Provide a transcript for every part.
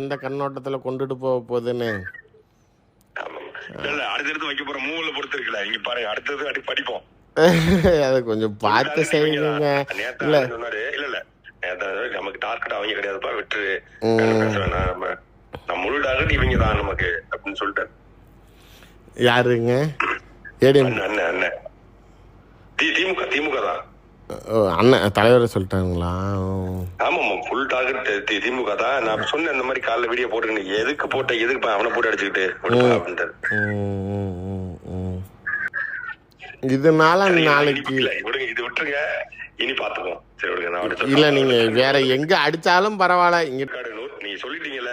இந்த கண்ணோட்டத்தில் கொண்டுட்டு போக போகுதுன்னு. அடுத்தடுத்து வைக்க போற மூவில பொறுத்து இருக்குல்ல. நீங்க பாருங்க அடுத்தது அடி படிப்போம். அதை கொஞ்சம் பார்த்து செய்யுங்க. இல்ல. இல்ல இல்ல. நமக்கு டார்கெட் அவங்க கிடையாதுப்பா வேணாம். நம்ம முழு டார்கெட் இவங்க தான் நமக்கு அப்படின்னு சொல்லிட்டாரு. யாருங்க? ஏடிஎம் அண்ணன் அண்ணன் அண்ணன் தி- திமுக திமுக தான் ஓ, அண்ணன் தலைவர் சொல்லிட்டாங்களா. ஆமாமா ஃபுல் டார்கெட் திமுக தான். நான் சொன்னேன் இந்த மாதிரி காலைல வீடியோ போட்டு நீ எதுக்கு போட்ட எதுக்கு அவனை போட்டு அடிச்சுக்கிட்டு. இதனால நாளைக்கு விடுங்க இது விட்டுருங்க. இனி பாத்துக்குவோம் சரி விடுங்க நான் இல்ல. நீங்க வேற எங்க அடிச்சாலும் பரவாயில்ல இங்க நீங்க சொல்லிட்டீங்கல்ல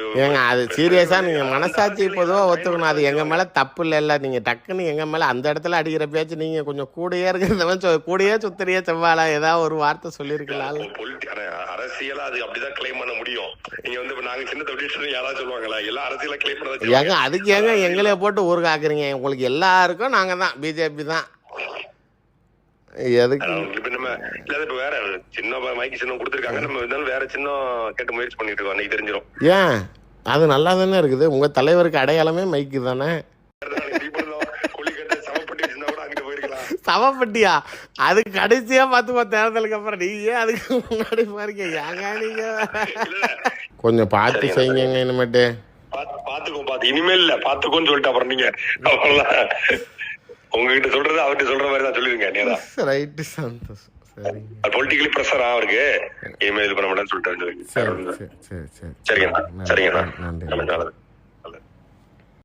ஏங்க அது சீரியஸா நீங்க மனசாட்சி பொதுவா ஒத்துக்கணும். அது எங்க மேல தப்பு இல்ல நீங்க டக்குன்னு எங்க மேல அந்த இடத்துல அடிக்கிற பேச்சு நீங்க கொஞ்சம் கூடயே இருக்கிறதவன் சொ- கூடயே சுத்தறியே செவ்வாழா ஏதாவது ஒரு வார்த்தை சொல்லியிருக்கலாம் பொலிட்டி அரசியலா அது அப்படிதான் கிளைம் பண்ண முடியும். நீங்க வந்து இப்ப நாங்க சின்ன தொழில் யாராவது சொல்லுவாங்களா? எல்லாம் அரசியலா கிளைம் பண்ணதான் ஏங்க அதுக்கு ஏங்க எங்களே போட்டு ஊருக்காக்குறீங்க உங்களுக்கு எல்லாருக்கும் நாங்க தான் பிஜேபி தான். வேற சின்ன மைக்கு சின்னம் கொடுத்துருக்காங்க. நம்ம வேற சின்னம் கேட்டு முயற்சி பண்ணிட்டு இருக்கோம் அன்னைக்கு தெரிஞ்சிடும் ஏன்? அது நல்லா தானே இருக்குது. உங்க தலைவருக்கு அடையாளமே மைக்கு தானே? சவப்பட்டியா? அது கடைசியா பார்த்துக்கோ தேர்தலுக்கு அப்புறம் நீங்க அதுக்கு முன்னாடி பாருங்க ஏங்க நீங்க? கொஞ்சம் பார்த்து செய்யுங்க இனிமேட்டு. பாத்து பாத்துக்கோ பாத்து இனிமேல் இல்ல பாத்துக்கோன்னு சொல்லிட்டு அப்புறம் நீங்க. அவ்வளவுதான். உங்ககிட்ட சொல்றது அவர்கிட்ட சொல்ற மாதிரி தான் சொல்லிருங்க ரைட்டு சந்தோஷம். பொலிட்டிக்கலி ப்ரெஷரா அவருக்கு? இனிமேல் இது பண்ண மாட்டேன்னு சொல்லிட்டு சரி சரி சரி சரி. சரிங்கண்ணா சரிங்கண்ணா